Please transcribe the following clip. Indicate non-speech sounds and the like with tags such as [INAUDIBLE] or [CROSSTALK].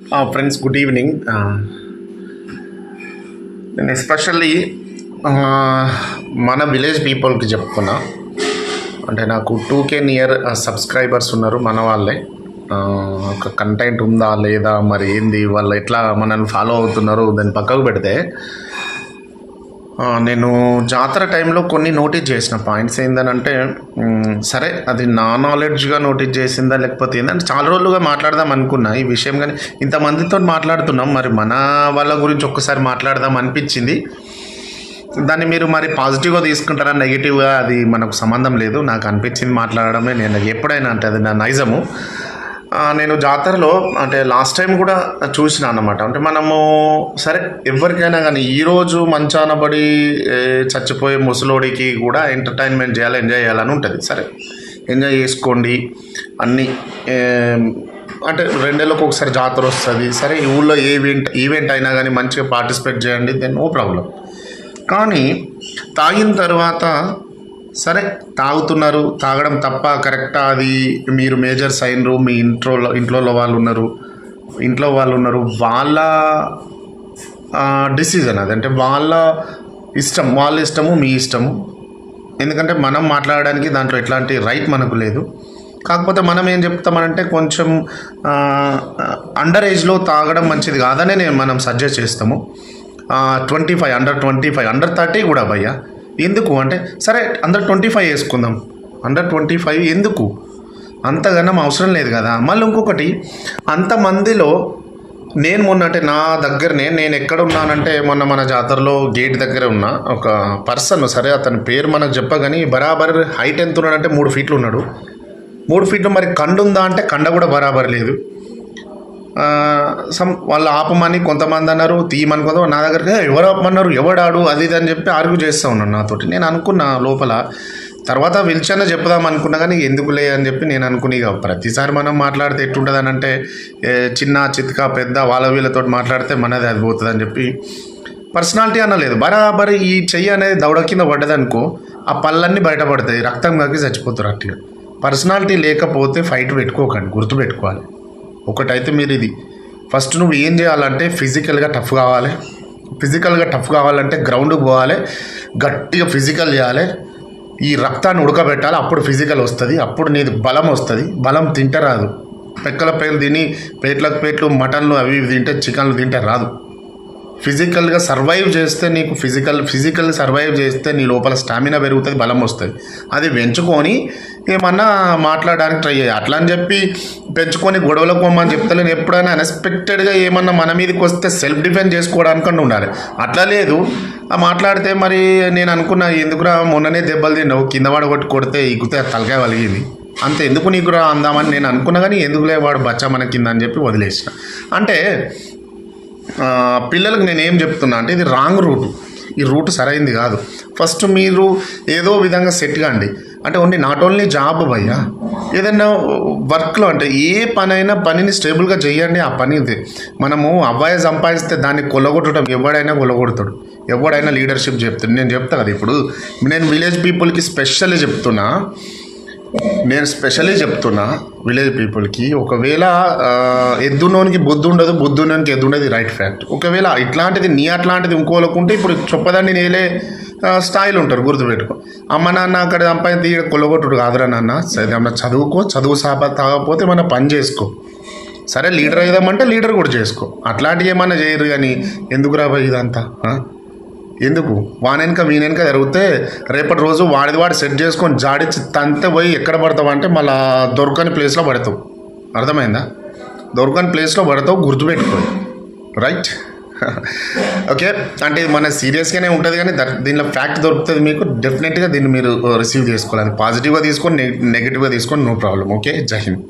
Friends good evening నేను especially మన village పీపుల్కి చెప్పుకున్నా. అంటే నాకు టూ కే నియర్ సబ్స్క్రైబర్స్ ఉన్నారు మన వాళ్ళే. ఒక కంటెంట్ ఉందా లేదా మరి ఏంది వాళ్ళు ఎట్లా మనల్ని ఫాలో అవుతున్నారు దాన్ని పక్కకు పెడితే నేను జాతర టైంలో కొన్ని నోటీస్ చేసిన పాయింట్స్ ఏంటంటే సరే అది నా నాలెడ్జ్గా నోటీస్ చేసిందా లేకపోతే ఏంటంటే చాలా రోజులుగా మాట్లాడదాం అనుకున్నా. ఈ విషయం కానీ ఇంతమందితో మాట్లాడుతున్నాం మరి మన వాళ్ళ గురించి ఒక్కసారి మాట్లాడదాం అనిపించింది. దాన్ని మీరు మరి పాజిటివ్గా తీసుకుంటారా నెగిటివ్గా అది మనకు సంబంధం లేదు నాకు అనిపించింది మాట్లాడడమే. నేను ఎప్పుడైనా అంటే అది నా నైజము. నేను జాతరలో అంటే లాస్ట్ టైం కూడా చూసిన అన్నమాట. అంటే మనము సరే ఎవరికైనా కానీ ఈరోజు మంచానబడి చచ్చిపోయే ముసలోడికి కూడా ఎంటర్టైన్మెంట్ చేయాలి ఎంజాయ్ చేయాలని ఉంటుంది. సరే ఎంజాయ్ చేసుకోండి. అన్నీ అంటే రెండేళ్ళకి ఒకసారి జాతర వస్తుంది. సరే ఈ ఊళ్ళో ఈవెంట్ ఈవెంట్ అయినా కానీ మంచిగా పార్టిసిపేట్ చేయండి దెన్ నో ప్రాబ్లం కానీ తాగిన తర్వాత సరే తాగుతున్నారు. తాగడం తప్ప కరెక్టా? అది మీరు మేజర్స్ అయినరు మీ ఇంట్లో ఇంట్లో వాళ్ళు ఉన్నారు ఇంట్లో వాళ్ళు ఉన్నారు వాళ్ళ డిసిజన్ అది. అంటే వాళ్ళ ఇష్టం వాళ్ళ ఇష్టము మీ ఇష్టము. ఎందుకంటే మనం మాట్లాడడానికి దాంట్లో ఎట్లాంటి రైట్ మనకు లేదు. కాకపోతే మనం ఏం చెప్తామనంటే కొంచెం అండర్ ఏజ్లో తాగడం మంచిది కాదనే నేను మనం సజెస్ట్ చేస్తాము. Twenty five under twenty five under thirty కూడా భయ్యా. ఎందుకు అంటే సరే అండర్ ట్వంటీ ఫైవ్ వేసుకుందాం. అండర్ ట్వంటీ ఫైవ్ ఎందుకు? అంతగానం అవసరం లేదు కదా. మళ్ళీ ఇంకొకటి అంతమందిలో నేను మొన్న అంటే నా దగ్గరనే నేను ఎక్కడ ఉన్నానంటే మొన్న మన జాతరలో గేట్ దగ్గర ఉన్న ఒక పర్సన్ సరే అతని పేరు మనకు చెప్పగాని బరాబర్ హైట్ ఎంత ఉన్నాడంటే మూడు ఫీట్లు ఉన్నాడు. మూడు ఫీట్లు మరి కండు ఉందా అంటే కండ కూడా బరాబర్ లేదు. సమ్ వాళ్ళు ఆపమని కొంతమంది అన్నారు తీయమని కొంత నా దగ్గర ఎవరు ఆపమన్నారు? ఎవడాడు? అది ఇది అని చెప్పి ఆర్గ్యూ చేస్తూ ఉన్నాను నాతోటి. నేను అనుకున్నా లోపల తర్వాత పిలిచానే చెప్పుదాం అనుకున్నా కానీ ఎందుకులే అని చెప్పి నేను అనుకుని ఇక ప్రతిసారి మనం మాట్లాడితే ఎట్టుంటుంది అని అంటే చిన్న చిత్క పెద్ద వాళ్ళ వీళ్ళతో మాట్లాడితే మనది అది పోతుంది అని చెప్పి పర్సనాలిటీ అనలేదు. బరాబర్ ఈ చెయ్యి అనేది దౌడ కింద పడ్డదనుకో ఆ పళ్ళన్నీ బయటపడతాయి. రక్తం కాకి చచ్చిపోతారు అట్లా. పర్సనాలిటీ లేకపోతే ఫైట్ పెట్టుకోకండి గుర్తు పెట్టుకోవాలి ఒకటైతే మీరు ఇది ఫస్ట్ నువ్వు ఏం చేయాలంటే ఫిజికల్గా టఫ్ కావాలి. ఫిజికల్గా టఫ్ కావాలంటే గ్రౌండ్కి పోవాలి. గట్టిగా ఫిజికల్ చేయాలి. ఈ రక్తాన్ని ఉడకబెట్టాలి. అప్పుడు ఫిజికల్ వస్తుంది. అప్పుడు నీది బలం వస్తుంది. బలం తింటే రాదు. పెక్కల పేర్లు తిని పేట్లకు పేట్లు మటన్లు అవి ఇవి తింటే చికెన్లు తింటే రాదు. ఫిజికల్గా సర్వైవ్ చేస్తే నీకు ఫిజికల్ ఫిజికల్ సర్వైవ్ చేస్తే నీ లోపల స్టామినా పెరుగుతుంది బలం వస్తుంది. అది పెంచుకొని ఏమన్నా మాట్లాడడానికి ట్రై చేయాలి అట్లా అని చెప్పి పెంచుకొని గొడవలకు పోమని చెప్తలేను. ఎప్పుడైనా అన్ఎక్స్పెక్టెడ్గా ఏమన్నా మన మీదకి వస్తే సెల్ఫ్ డిఫెన్స్ చేసుకోవడానికి ఉండాలి. అట్లా లేదు. ఆ మాట్లాడితే మరి నేను అనుకున్నా ఎందుకురా మొన్ననే దెబ్బలు తిన్నావు? కింద వాడు కొట్టి కొడితే ఇగితే తలకాయ వలిగింది. అంత. ఎందుకు నీకు రా అందామని నేను అనుకున్నా కానీ ఎందుకులే వాడు బచ్చా మన కింద? అని చెప్పి వదిలేసిన. అంటే పిల్లలకు నేను ఏం చెప్తున్నా అంటే ఇది రాంగ్ రూట్. ఈ రూట్ సరైంది కాదు. ఫస్ట్ మీరు ఏదో విధంగా సెట్ కాండి. అంటే ఓన్లీ నాట్ ఓన్లీ జాబ్ భయ్యా. ఏదైనా వర్క్లో అంటే ఏ పనైనా పనిని స్టేబుల్గా చేయండి ఆ పని ఇది. మనము అబ్బాయి సంపాదిస్తే దాన్ని కొలగొట్టడం ఎవడైనా కొలగొడతాడు ఎవడైనా లీడర్షిప్ చెప్తాడు. నేను చెప్తా కదా ఇప్పుడు. నేను విలేజ్ పీపుల్కి స్పెషల్లీ చెప్తున్నా. నేను స్పెషల్లీ చెప్తున్నా విలేజ్ పీపుల్కి ఒకవేళ ఎద్దునోనికి బుద్ధి ఉండదు బుద్ధునోనికి ఎద్దు ఉండదు రైట్ ఫ్యాక్ట్ ఒకవేళ ఇట్లాంటిది నీ అట్లాంటిది ఇంకోలకుంటే ఇప్పుడు చొప్పదండి నేలే స్థాయిలు ఉంటారు గుర్తుపెట్టుకో. అమ్మ నాన్న అక్కడ సంపాదించి ఇక్కడ కొల్లగొట్టుడు కాదురా నాన్న. సరే అమ్మ చదువుకో చదువు సాప తాగకపోతే మన పని చేసుకో. సరే లీడర్ అయిదామంటే లీడర్ కూడా చేసుకో. అట్లాంటివి ఏమన్నా చేయరు కానీ ఎందుకు రాబోయే ఇదంతా ఎందుకు? వానెనక వీనెనక జరిగితే రేపటి రోజు వాడిది వాడు సెట్ చేసుకొని జాడిచ్చి తంతే పోయి ఎక్కడ పడతావు అంటే మళ్ళా దొరకని ప్లేస్లో పడతావు. అర్థమైందా? దొరకని ప్లేస్లో పడతావు గుర్తుపెట్టుకోండి రైట్ ఓకే [LAUGHS] అంటే ఇది మన సీరియస్గానే ఉంటుంది కానీ దీనిలో ఫ్యాక్ట్ దొరుకుతుంది మీకు. డెఫినెట్గా దీన్ని మీరు uh, రిసీవ్ చేసుకోవాలి. పాజిటివ్గా తీసుకొని నెగిటివ్గా తీసుకొని నో ప్రాబ్లం ఓకే జై హింద్.